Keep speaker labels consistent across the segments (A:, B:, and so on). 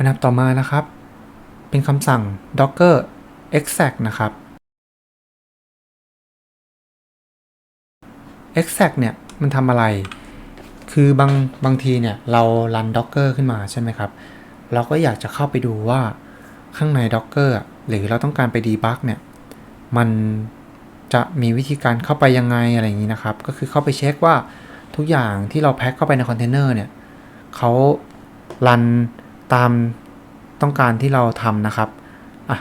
A: อันดับต่อมานะครับ เป็นคำสั่ง docker exec นะครับ exec เนี่ย มันทำอะไร คือบางบางทีเนี่ย เรารัน docker ขึ้นมาใช่ไหมครับ เราก็อยากจะเข้าไปดูว่าข้างใน docker หรือเราต้องการไป debug เนี่ย มันจะมีวิธีการเข้าไปยังไงอะไรอย่างนี้นะครับ ก็คือเข้าไปเช็คว่าทุกอย่างที่เราแพ็คเข้าไปในคอนเทนเนอร์เนี่ยเขารัน ตามต้องการที่เราทำนะครับอะ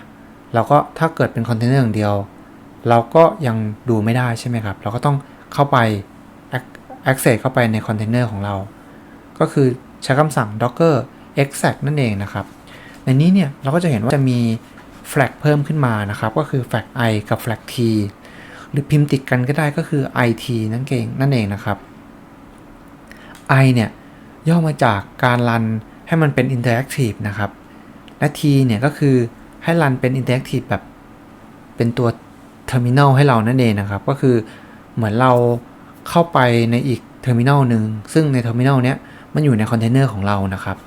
A: เราก็ถ้าเกิดเป็นคอนเทนเนอร์อย่างเดียว เราก็ยังดูไม่ได้ใช่ไหมครับ เราก็ต้องเข้าไป access เข้าไปในคอนเทนเนอร์ของเรา ก็คือใช้คำสั่ง docker exec นั่นเองนะครับ ในนี้เนี่ยเราก็จะเห็นว่าจะมี flag เพิ่มขึ้นมานะครับ ก็คือ flag i กับ flag t หรือพิมพ์ติดกันก็ได้ก็คือ it นั่นเองนั่นเองนะครับ i เนี่ยย่อมาจากการรัน ให้มันเป็น interactive นะครับ และ t เนี่ยก็คือให้รันเป็น interactive แบบเป็นตัว terminal ให้เรานั่นเองนะครับ ก็คือเหมือนเราเข้าไปในอีก terminal หนึ่งซึ่งใน terminal เนี้ยมันอยู่ในคอนเทนเนอร์ของเรานะครับ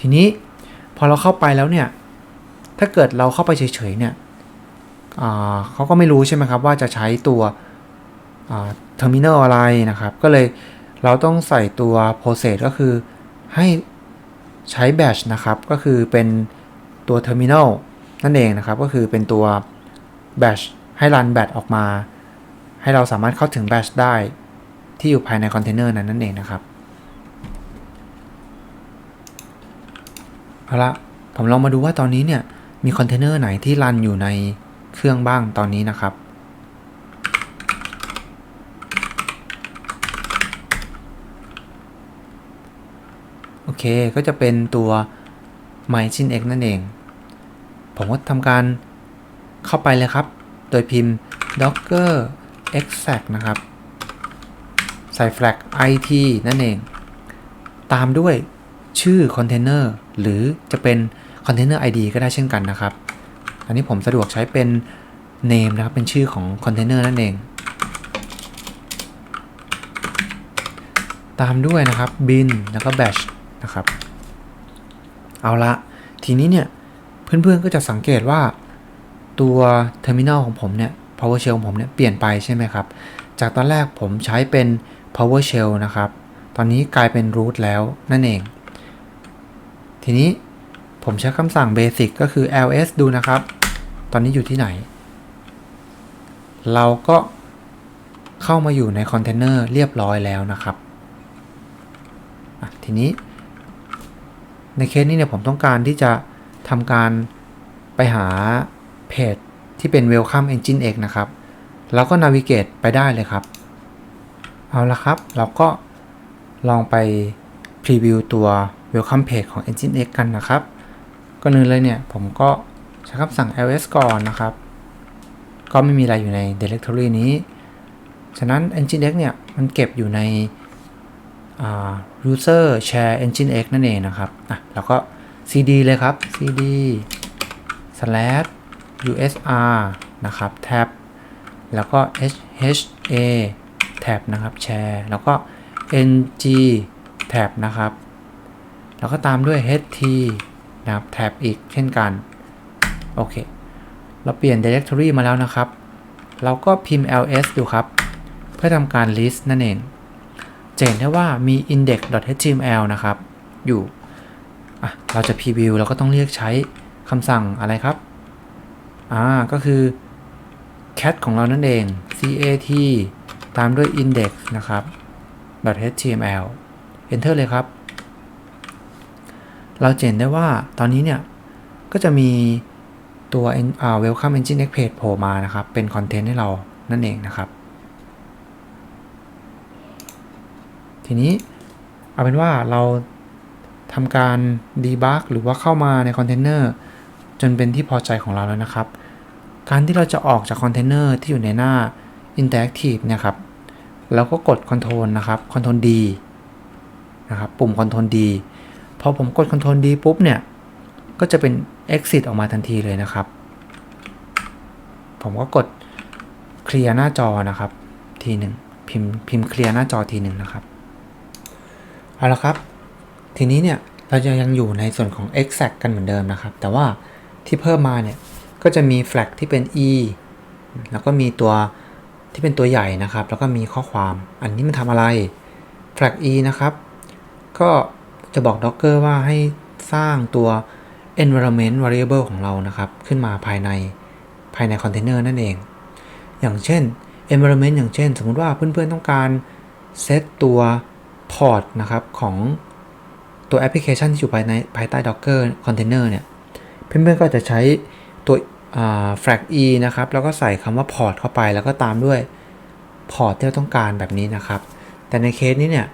A: ทีนี้พอเราเข้าไปแล้วเนี่ย ถ้าเกิดเราเข้าไปเฉยๆเนี่ยเขาก็ไม่รู้ใช่ไหมครับว่าจะใช้ตัวเทอร์มินอลอะไรนะครับ ก็เลยเราต้องใส่ตัว process ก็คือให้ ใช้ batch นะครับ ก็คือเป็นตัว terminal นั่นเองนะครับ ก็คือเป็นตัว batch ให้รัน batch ออกมา ให้เราสามารถเข้าถึง batch ได้ที่อยู่ภายในคอนเทนเนอร์นั้นนั่นเองนะครับ เอาละผมลองมาดูว่าตอนนี้เนี่ย มีคอนเทนเนอร์ไหนที่รันอยู่ในเครื่องบ้างตอนนี้นะครับ โอเคก็จะเป็นตัว MyChinX นั่นเอง ผมก็ทำการเข้าไปเลยครับ โดยพิมพ์ docker exec นะครับ ใส่ flag it นั่นเอง ตามด้วยชื่อคอนเทนเนอร์หรือจะเป็นคอนเทนเนอร์ ID ก็ได้เช่นกันนะครับ อันนี้ผมสะดวกใช้เป็น name นะครับ เป็นชื่อของคอนเทนเนอร์นั่นเอง ตามด้วยนะครับ bin แล้วก็ bash นะครับ เอาละทีนี้เนี่ย เพื่อนๆก็จะสังเกตว่าตัว terminal ของผมเนี่ย PowerShell ของผมเนี่ยเปลี่ยนไปใช่ไหมครับ จากตอนแรกผมใช้เป็น PowerShell นะครับ ตอนนี้กลายเป็น root แล้วนั่นเอง ทีนี้ผมใช้คำสั่ง basic ก็คือ ls ดูนะครับ ตอนนี้อยู่ที่ไหน เราก็เข้ามาอยู่ในคอนเทนเนอร์เรียบร้อยแล้วนะครับ ทีนี้ ในเคสนี้เนี่ยผมต้องการที่จะทำการไปหาเพจที่เป็น Welcome Engine X นะครับเราก็นาวิเกตไปได้เลยครับ เอาละครับ เราก็ลองไปพรีวิวตัว Welcome Page ของ Engine X กันนะครับก่อนอื่นเลยเนี่ย ผมก็ใช้คำสั่ง ls ก่อนนะครับ ก็ไม่มีอะไรอยู่ใน directory นี้ ฉะนั้น Engine X เนี่ย มันเก็บอยู่ใน user share engine x นั่นเองนะครับอะเราก็ cd เลยครับ cd slash usr นะครับ tab แล้วก็ hha tab นะครับ share แล้วก็ ng tab นะครับ แล้วก็ตามด้วย ht นะครับ tab อีกเช่นกัน โอเค เราเปลี่ยน directory มาแล้วนะครับ เราก็พิมพ์ ls ดูครับ เพื่อทำการ list นั่นเอง จะเห็นได้ว่ามี index.html นะครับ อยู่ เราจะ preview เราก็ต้องเรียกใช้คำสั่งอะไรครับ อ่า ก็คือ cat ของเรานั่นเอง cat ตามด้วย index นะครับ .html enter เลยครับ เราเห็นได้ว่าตอนนี้เนี่ย ก็จะมีตัว welcome engine x page โผล่มานะครับ เป็นคอนเทนต์ให้เรานั่นเองนะครับ ทีนี้เอาเป็นว่าเราทำการดีบักหรือว่าเข้ามาในคอนเทนเนอร์จนเป็นที่พอใจของเราแล้วนะครับ การที่เราจะออกจากคอนเทนเนอร์ที่อยู่ในหน้า Interactive เนี่ยครับเราก็กด Ctrl นะครับ Ctrl D นะครับปุ่ม Ctrl D พอผมกด Ctrl D ปุ๊บเนี่ย ก็จะเป็น exit ออกมาทันทีเลยนะครับ ผมก็กดเคลียร์หน้าจอนะครับ ทีหนึ่งพิมพ์พิมพ์เคลียร์หน้าจอทีหนึ่งนะครับ เอาละครับ ทีนี้เนี่ยเราจะยังอยู่ในส่วนของ exact กันเหมือนเดิมนะครับ แต่ว่าที่เพิ่มมาเนี่ยก็จะมี flag ที่เป็น e แล้วก็มีตัวที่เป็นตัวใหญ่นะครับ แล้วก็มีข้อความ อันนี้มันทำอะไร flag e นะครับ ก็จะบอก docker ว่าให้สร้างตัว environment variable ของเรานะครับ ขึ้นมาภายในภายในคอนเทนเนอร์นั่นเอง อย่างเช่น environment อย่างเช่น สมมุติว่าเพื่อนๆต้องการเซตตัว พอร์ตนะครับของตัวแอปพลิเคชันที่อยู่ภายในภายใต้ Docker Container เนี่ย เพื่อนๆก็จะใช้ตัว flag e นะครับ แล้วก็ใส่คำว่า port เข้าไป แล้วก็ตามด้วย port ที่เราต้องการแบบนี้นะครับ แต่ในเคสนี้เนี่ย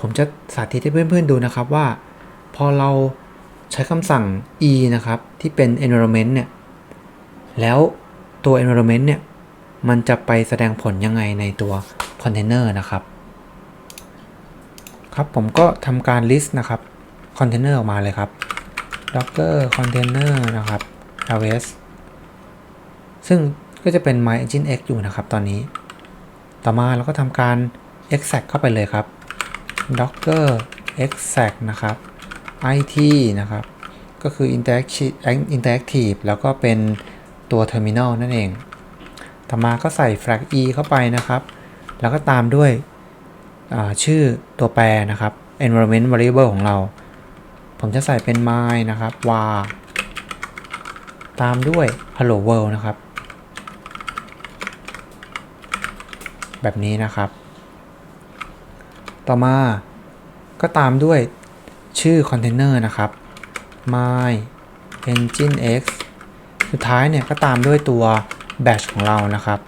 A: ผมจะสาธิตให้เพื่อนๆดูนะครับว่า พอเราใช้คำสั่ง e นะครับ ที่เป็น environment เนี่ย แล้วตัว environment เนี่ย มันจะไปแสดงผลยังไงในตัว container นะครับ ครับผมก็ทำการ list นะครับ container ออกมาเลยครับ docker container นะครับ ls ซึ่งก็จะเป็น my engine x อยู่นะครับตอนนี้ ต่อมาเราก็ทำการ exec เข้าไปเลยครับ docker exec นะครับ it นะครับ ก็คือ interactive interactive แล้วก็เป็นตัว terminal นั่นเอง ต่อมาก็ใส่ flag e เข้าไปนะครับ แล้วก็ตามด้วย ชื่อตัวแปรนะครับ environment variable ของเรา ผมจะใส่เป็น my นะครับ var ตามด้วย hello world นะครับ แบบนี้นะครับ ต่อมาก็ตามด้วยชื่อคอนเทนเนอร์นะครับ my engine x สุดท้ายเนี่ยก็ตามด้วยตัว batch ของเรานะครับ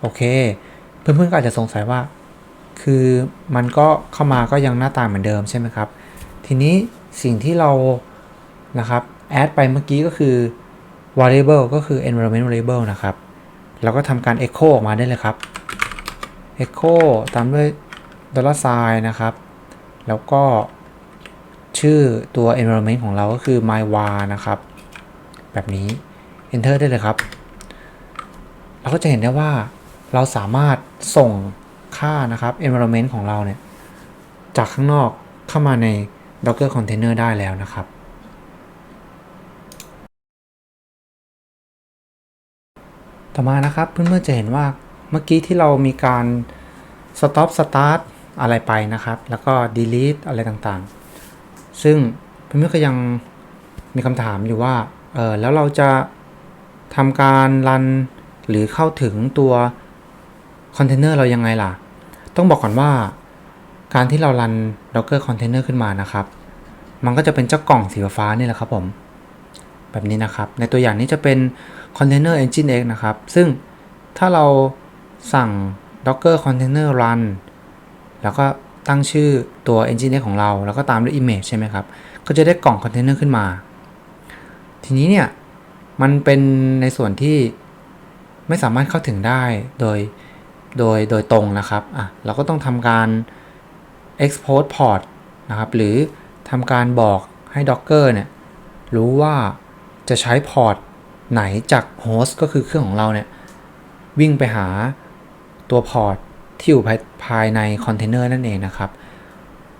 A: โอเค เพื่อนๆก็อาจจะสงสัยว่า คือมันก็เข้ามาก็ยังหน้าตาเหมือนเดิมใช่ไหมครับ ทีนี้สิ่งที่เรานะครับ add ไปเมื่อกี้ก็คือ variable ก็คือ environment variable นะครับ เราก็ทำการ echo ออกมาได้เลยครับ echo ตามด้วย dollar sign นะครับ แล้วก็ชื่อตัว environment ของเราก็คือ my var นะครับ แบบนี้ enter ได้เลยครับ เราก็จะเห็นได้ว่า เราสามารถส่งค่านะครับ environment ของเราเนี่ย จากข้างนอกเข้ามาใน docker container ได้แล้วนะครับ ต่อมานะครับเพื่อนๆจะเห็นว่าเมื่อกี้ที่เรามีการ stop start อะไรไปนะครับ แล้วก็ delete อะไรต่างๆ ซึ่งเพื่อนๆก็ยังมีคำถามอยู่ว่าเออแล้วเราจะทำการรันหรือเข้าถึงตัว คอนเทนเนอร์เรายังไงล่ะ ต้องบอกก่อนว่า การที่เรารัน Docker Container ขึ้นมานะครับ มันก็จะเป็นเจ้ากล่องสีฟ้านี่แหละครับผม แบบนี้นะครับ ในตัวอย่างนี้จะเป็น Container Engine X นะครับ ซึ่งถ้าเราสั่ง Docker Container Run แล้วก็ตั้งชื่อตัว Engine X ของเรา แล้วก็ตามด้วย Image ใช่ไหมครับ ก็จะได้กล่องคอนเทนเนอร์ขึ้นมา ทีนี้เนี่ย มันเป็นในส่วนที่ไม่สามารถเข้าถึงได้โดย โดยโดยตรงนะครับอะเราก็ต้องทำการ export port นะครับ หรือทำการบอกให้ Docker เนี่ยรู้ว่าจะใช้พอร์ตไหนจากโฮสต์ก็คือเครื่องของเราเนี่ย วิ่งไปหาตัวพอร์ตที่อยู่ภายในคอนเทนเนอร์นั่นเองนะครับ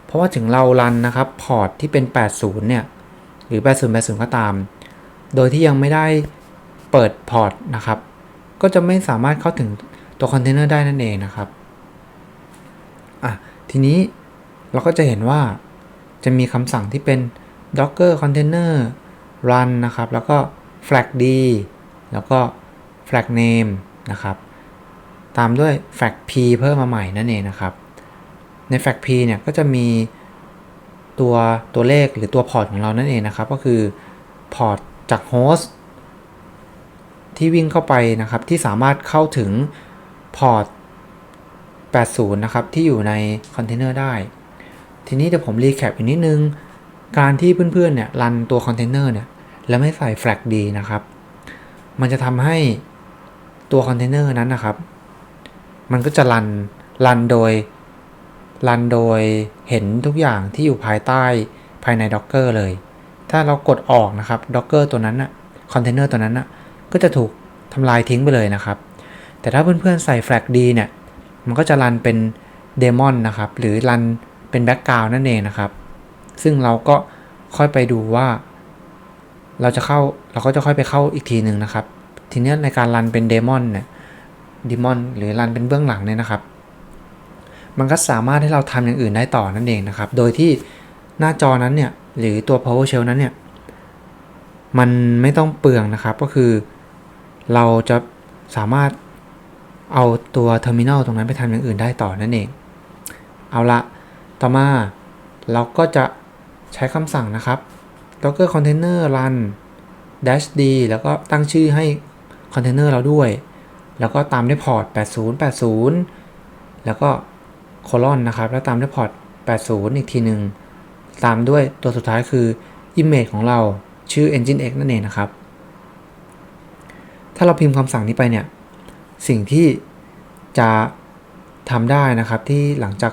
A: เพราะว่าถึงเรารันนะครับพอร์ตที่เป็น 80 เนี่ย หรือ 8080 ก็ตาม โดยที่ยังไม่ได้เปิดพอร์ตนะครับ ก็จะไม่สามารถเข้าถึง ตัวคอนเทนเนอร์ได้นั่นเองนะครับอะทีนี้เราก็จะเห็นว่าจะมีคำสั่งที่เป็น docker container run นะครับ แล้วก็ flag d แล้วก็ flag name นะครับ ตามด้วย flag p เพิ่มมาใหม่นั่นเองนะครับ ใน flag p เนี่ยก็จะมีตัวตัวเลขหรือตัวพอร์ตของเรานั่นเองนะครับ ก็คือพอร์ตจากโฮสต์ที่วิ่งเข้าไปนะครับ ที่สามารถเข้าถึง พอร์ต 80 นะครับ ที่อยู่ในคอนเทนเนอร์ได้ ทีนี้เดี๋ยวผมรีแคปอีกนิดนึง การที่เพื่อนๆเนี่ยรันตัวคอนเทนเนอร์เนี่ยแล้วไม่ใส่ flag d นะครับ มันจะทำให้ตัวคอนเทนเนอร์นั้นนะครับ มันก็จะรันรันโดยรันโดยเห็นทุกอย่างที่อยู่ภายใต้ภายใน Docker เลย ถ้าเรากดออกนะครับ Docker ตัวนั้นนะคอนเทนเนอร์ตัวนั้นนะก็จะถูกทำลายทิ้งไปเลยนะครับ แต่ถ้าเพื่อนๆใส่ flag d เนี่ย มันก็จะรันเป็นเดมอนนะครับ หรือรันเป็นแบ็กกราวน์นั่นเองนะครับ ซึ่งเราก็ค่อยไปดูว่า เราจะเข้าเราก็จะค่อยไปเข้าอีกทีหนึ่งนะครับ ทีนี้ในการรันเป็นเดมอนเนี่ยดมอนหรือรันเป็นเบื้องหลังเนี่ยนะครับ มันก็สามารถให้เราทำอย่างอื่นได้ต่อนั่นเองนะครับ โดยที่หน้าจอนั้นเนี่ยหรือตัว PowerShell นั้นเนี่ยมันไม่ต้องเปลืองนะครับ ก็คือเราจะสามารถ เอาตัวเทอร์มินอลตรงนั้นไปทำอย่างอื่นได้ต่อนั่นเอง เอาละต่อมาเราก็จะใช้คำสั่งนะครับ docker container run dash d แล้วก็ตั้งชื่อให้คอนเทนเนอร์เราด้วย แล้วก็ตามด้วยพอร์ต 8080 แล้วก็โคลอนนะครับ แล้วตามด้วยพอร์ต 80 อีกทีหนึ่ง ตามด้วยตัวสุดท้ายคือ image ของเราชื่อ engine x นั่นเองนะครับ ถ้าเราพิมพ์คำสั่งนี้ไปเนี่ย สิ่งที่จะทำได้นะครับที่หลังจาก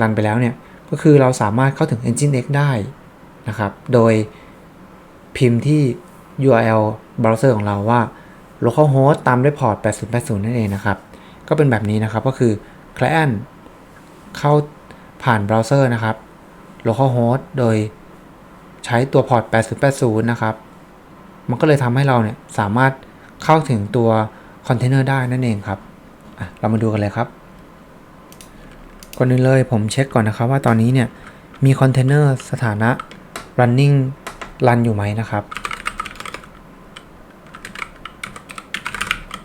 A: รันไปแล้วเนี่ยก็คือเราสามารถเข้าถึง engine x ได้นะครับ โดยพิมพ์ที่ URL browser ของเราว่า localhost ตามด้วยพอร์ต8080 นั่นเองนะครับ ก็เป็นแบบนี้นะครับก็คือ client เข้าผ่านเบราว์เซอร์นะครับ localhost โดยใช้ตัวพอร์ต8080 นะครับ มันก็เลยทำให้เราเนี่ยสามารถเข้าถึงตัว คอนเทนเนอร์ได้นั่นเองครับเรามาดูกันเลยครับก่อนอื่นเลยผมเช็คก่อนนะครับว่าตอนนี้เนี่ยมีคอนเทนเนอร์สถานะ running run อยู่ไหมนะครับ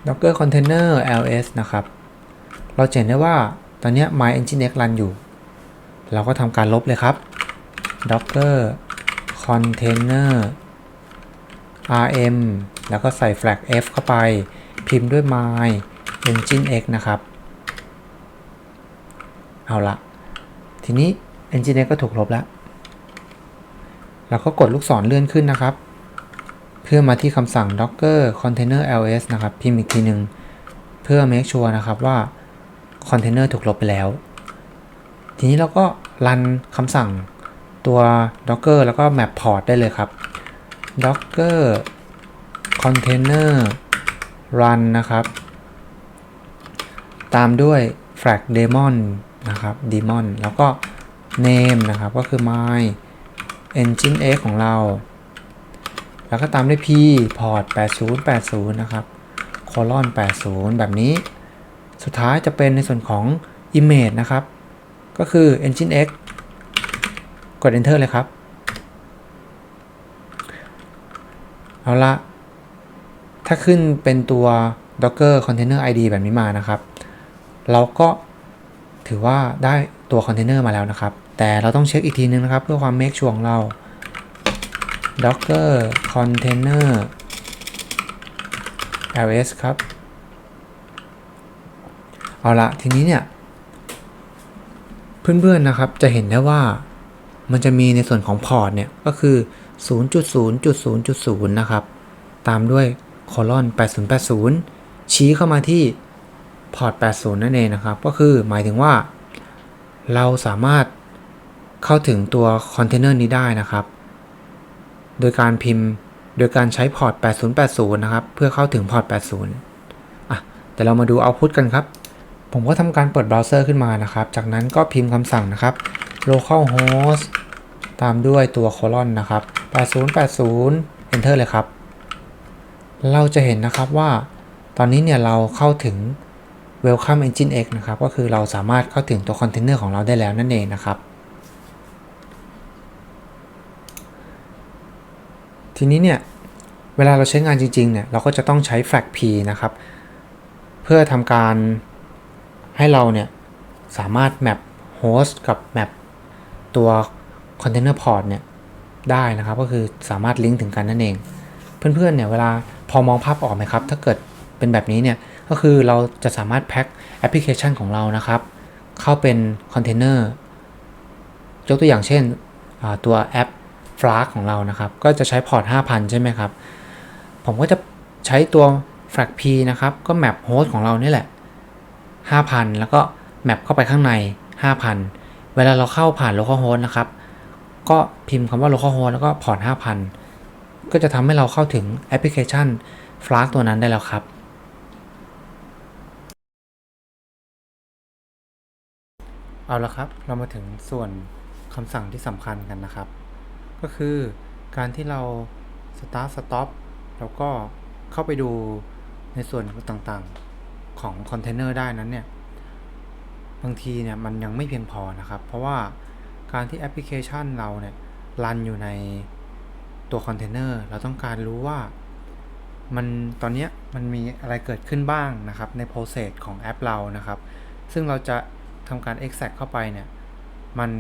A: docker container ls นะครับ เราจะเห็นได้ว่าตอนนี้ my nginx run อยู่ เราก็ทำการลบเลยครับ docker container rm แล้วก็ใส่ flag f เข้าไป พิมพ์ด้วย my nginx นะครับ เอาละทีนี้ nginx ก็ถูกลบแล้ว เราก็กดลูกศรเลื่อนขึ้นนะครับ เพื่อมาที่คำสั่ง docker container ls นะครับ พิมพ์อีกทีหนึ่งเพื่อ make sure นะครับว่าคอนเทนเนอร์ถูกลบไปแล้ว ทีนี้เราก็รันคำสั่งตัว docker แล้วก็ map port ได้เลยครับ docker container run นะครับ ตามด้วย flag daemon นะครับ daemon แล้วก็ name นะครับ ก็คือ my engine x ของเรา แล้วก็ตามด้วย p port 8080 นะครับ colon 80 แบบนี้ สุดท้ายจะเป็นในส่วนของ image นะครับ ก็คือ engine x กด enter เลยครับ เอาละ ถ้าขึ้นเป็นตัว docker container id แบบนี้มานะครับ เราก็ถือว่าได้ตัวคอนเทนเนอร์มาแล้วนะครับ แต่เราต้องเช็คอีกทีนึงนะครับ เพื่อความ make sure ของเรา docker container ls ครับ เอาละทีนี้เนี่ย เพื่อนๆนะครับจะเห็นได้ว่ามันจะมีในส่วนของพอร์ตเนี่ย ก็คือ 0.0.0.0 นะครับ ตามด้วย โคลอน8080 ชี้เข้ามาที่พอร์ต80 นั่นเองนะครับ ก็คือหมายถึงว่า เราสามารถเข้าถึงตัวคอนเทนเนอร์นี้ได้นะครับ โดยการพิมพ์โดยการใช้พอร์ต 8080 นะครับ เพื่อเข้าถึงพอร์ต 80 อะ แต่เรามาดูเอาพุตกันครับ ผมก็ทำการเปิดเบราว์เซอร์ขึ้นมานะครับ จากนั้นก็พิมพ์คำสั่งนะครับ localhost ตามด้วยตัวโคลอนนะครับ 8080 enter เลยครับ เราจะเห็นนะครับว่าตอนนี้เนี่ยเราเข้าถึง welcome engine x นะครับ ก็คือเราสามารถเข้าถึงตัวคอนเทนเนอร์ของเราได้แล้วนั่นเองนะครับ ทีนี้เนี่ย เวลาเราใช้งานจริงๆเนี่ยเราก็จะต้องใช้ flag p นะครับ เพื่อทำการให้เราเนี่ยสามารถ map host กับ map ตัว container port เนี่ยได้นะครับ ก็คือสามารถลิงก์ถึงกันนั่นเอง เพื่อนๆเนี่ยเวลาพอมองภาพออกไหมครับ ถ้าเกิดเป็นแบบนี้เนี่ยก็คือเราจะสามารถแพ็คแอปพลิเคชันของเรานะครับ เข้าเป็นคอนเทนเนอร์ยกตัวอย่างเช่นตัวแอป Flask ของเรานะครับ ก็จะใช้พอร์ต 5,000 ใช่ไหมครับ ผมก็จะใช้ตัว Flag P นะครับ ก็แมปโฮสต์ของเรานี่แหละ 5,000 แล้วก็แมปเข้าไปข้างใน 5,000 เวลาเราเข้าผ่าน localhost นะครับ ก็พิมพ์คำว่า localhost แล้วก็พอร์ต 5,000 ก็จะทำให้เราเข้าถึงแอปพลิเคชัน Flask ตัวนั้นได้แล้วครับ เอาละครับ เรามาถึงส่วนคำสั่งที่สำคัญกันนะครับ ก็คือการที่เรา start stop แล้วก็เข้าไปดูในส่วนต่างๆของคอนเทนเนอร์ได้นั้นเนี่ย บางทีเนี่ยมันยังไม่เพียงพอนะครับ เพราะว่าการที่แอปพลิเคชันเราเนี่ยรันอยู่ใน ตัวคอนเทนเนอร์เราต้องการรู้ว่ามันตอนนี้มันมีอะไรเกิดขึ้นบ้างนะครับ ใน process ของแอปเรานะครับ ซึ่งเราจะทำการ extract เข้าไปเนี่ยมัน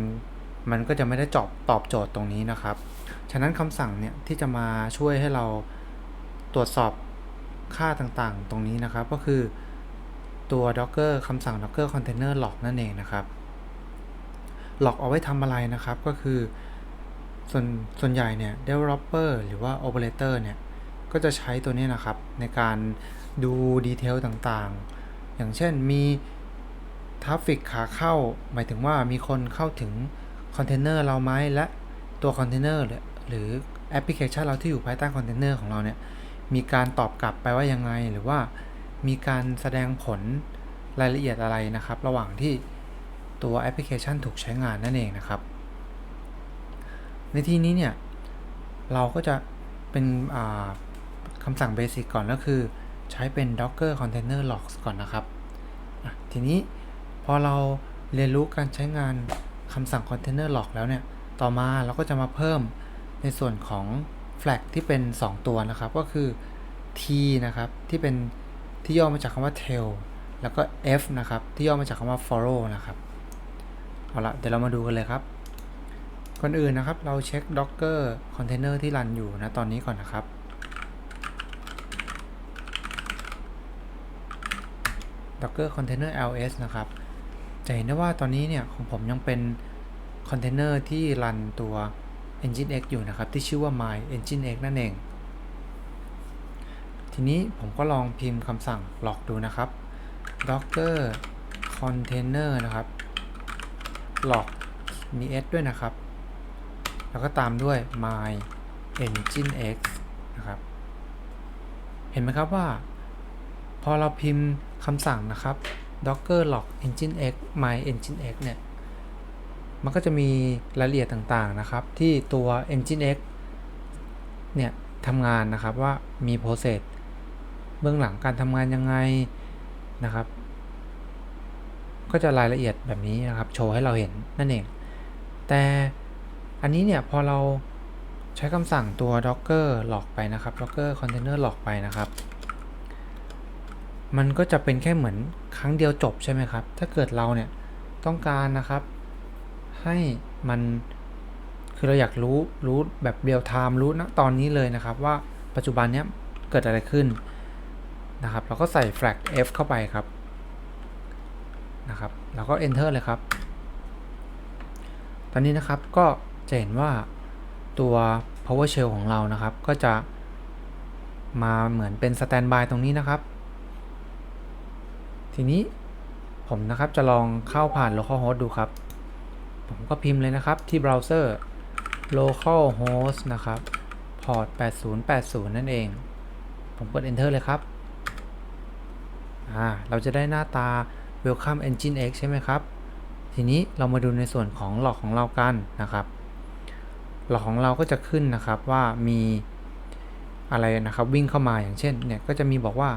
A: มันก็จะไม่ได้จอบตอบโจทย์ตรงนี้นะครับ ฉะนั้นคำสั่งเนี่ยที่จะมาช่วยให้เราตรวจสอบค่าต่างๆ ตรงนี้นะครับ ก็คือตัว docker คำสั่ง docker container log นั่นเองนะครับ log เอาไว้ทำอะไรนะครับ ก็คือ ส่วนส่วนใหญ่เนี่ย developer หรือว่า operator เนี่ย ก็จะใช้ตัวนี้นะครับ ในการดูดีเทลต่างๆ อย่างเช่นมีทราฟฟิกขาเข้า หมายถึงว่ามีคนเข้าถึงคอนเทนเนอร์เราไหมและตัวคอนเทนเนอร์หรือแอปพลิเคชันเราที่อยู่ภายใต้คอนเทนเนอร์ของเราเนี่ย มีการตอบกลับไปว่ายังไง หรือว่ามีการแสดงผลรายละเอียดอะไรนะครับ ระหว่างที่ตัวแอปพลิเคชันถูกใช้งานนั่นเองนะครับ ในที่นี้เนี่ย เราก็จะเป็นคำสั่งเบสิกก่อนก็คือ ใช้เป็น docker container logs ก่อนนะครับ ทีนี้พอเราเรียนรู้การใช้งานคำสั่ง container log แล้วเนี่ย ต่อมาเราก็จะมาเพิ่มในส่วนของ flag ที่เป็น 2 ตัวนะครับ ก็คือ t นะครับ ที่เป็นที่ย่อมาจากคำว่า tail แล้วก็ f นะครับ ที่ย่อมาจากคำว่า follow นะครับ เอาละเดี๋ยวเรามาดูกันเลยครับ ก่อนอื่นนะครับ เราเช็ค docker container ที่รันอยู่นะตอนนี้ก่อนนะครับ docker container ls นะครับ จะเห็นได้ว่าตอนนี้เนี่ยของผมยังเป็นคอนเทนเนอร์ที่รันตัว nginx อยู่นะครับ ที่ชื่อว่า my nginx นั่นเอง ทีนี้ผมก็ลองพิมพ์คำสั่งหลอกดูนะครับ docker container นะครับหลอกมี s ด้วยนะครับ แล้วก็ตามด้วย my engine x นะครับ เห็นไหมครับว่า พอเราพิมพ์คำสั่งนะครับ docker log engine x my engine x เนี่ย มันก็จะมีรายละเอียดต่างๆนะครับ ที่ตัว engine x เนี่ยทำงานนะครับว่ามี process เบื้องหลังการทำงานยังไงนะครับ ก็จะรายละเอียดแบบนี้นะครับ โชว์ให้เราเห็นนั่นเอง แต่ อันนี้เนี่ยพอเราใช้คำสั่งตัว docker log ไปนะครับ docker container log ไปนะครับ มันก็จะเป็นแค่เหมือนครั้งเดียวจบใช่ไหมครับ ถ้าเกิดเราเนี่ยต้องการนะครับ ให้มันคือเราอยากรู้รู้แบบเรียลไทม์รู้นะตอนนี้เลยนะครับ ว่าปัจจุบันเนี้ยเกิดอะไรขึ้นนะครับ เราก็ใส่ flag f เข้าไปครับนะครับ แล้วก็ enter เลยครับ ตอนนี้นะครับก็ จะเห็นว่าตัว PowerShell ของเรานะครับ ก็จะมาเหมือนเป็น standby ตรงนี้นะครับ ทีนี้ผมนะครับจะลองเข้าผ่าน localhost ดูครับ ผมก็พิมพ์เลยนะครับที่เบราว์เซอร์ localhost นะครับ port 8080 นั่นเอง ผมกด enter เลยครับ อ่า เราจะได้หน้าตา welcome engine x ใช่ไหมครับ ทีนี้เรามาดูในส่วนของหลอกของเรากันนะครับ หลอกของเราก็จะขึ้นนะครับว่ามีอะไรนะครับวิ่งเข้ามาอย่างเช่นเนี่ยก็จะมีบอกว่า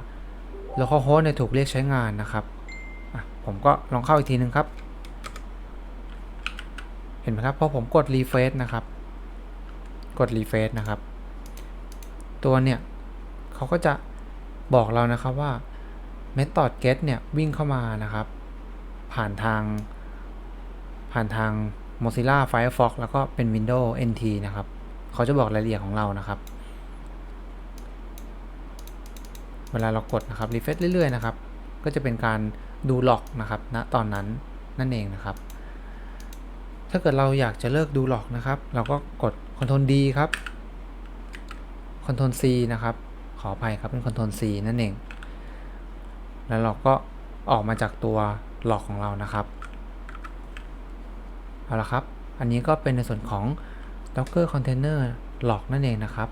A: localhost เนี่ยถูกเรียกใช้งานนะครับผมก็ลองเข้าอีกทีนึงครับ เห็นไหมครับพอผมกด refresh นะครับ กด refresh นะครับ ตัวเนี่ยเขาก็จะบอกเรานะครับว่า method get เนี่ยวิ่งเข้ามานะครับ ผ่านทางผ่านทาง Mozilla Firefox แล้วก็เป็น Windows NT นะครับ เขาจะบอกรายละเอียดของเรานะครับ เวลาเรากดนะครับ refresh เรื่อยๆนะครับ ก็จะเป็นการดูหลอกนะครับณนะตอนนั้นนั่นเองนะครับ ถ้าเกิดเราอยากจะเลิกดูหลอกนะครับ เราก็กด Ctrl D ครับ Ctrl C นะครับ ขออภัยครับเป็น Ctrl C นั่นเอง แล้วเราก็ออกมาจากตัวหลอกของเรานะครับ เอาละครับ อันนี้ก็เป็นในส่วนของ Docker Container หลอกนั่นเองนะครับ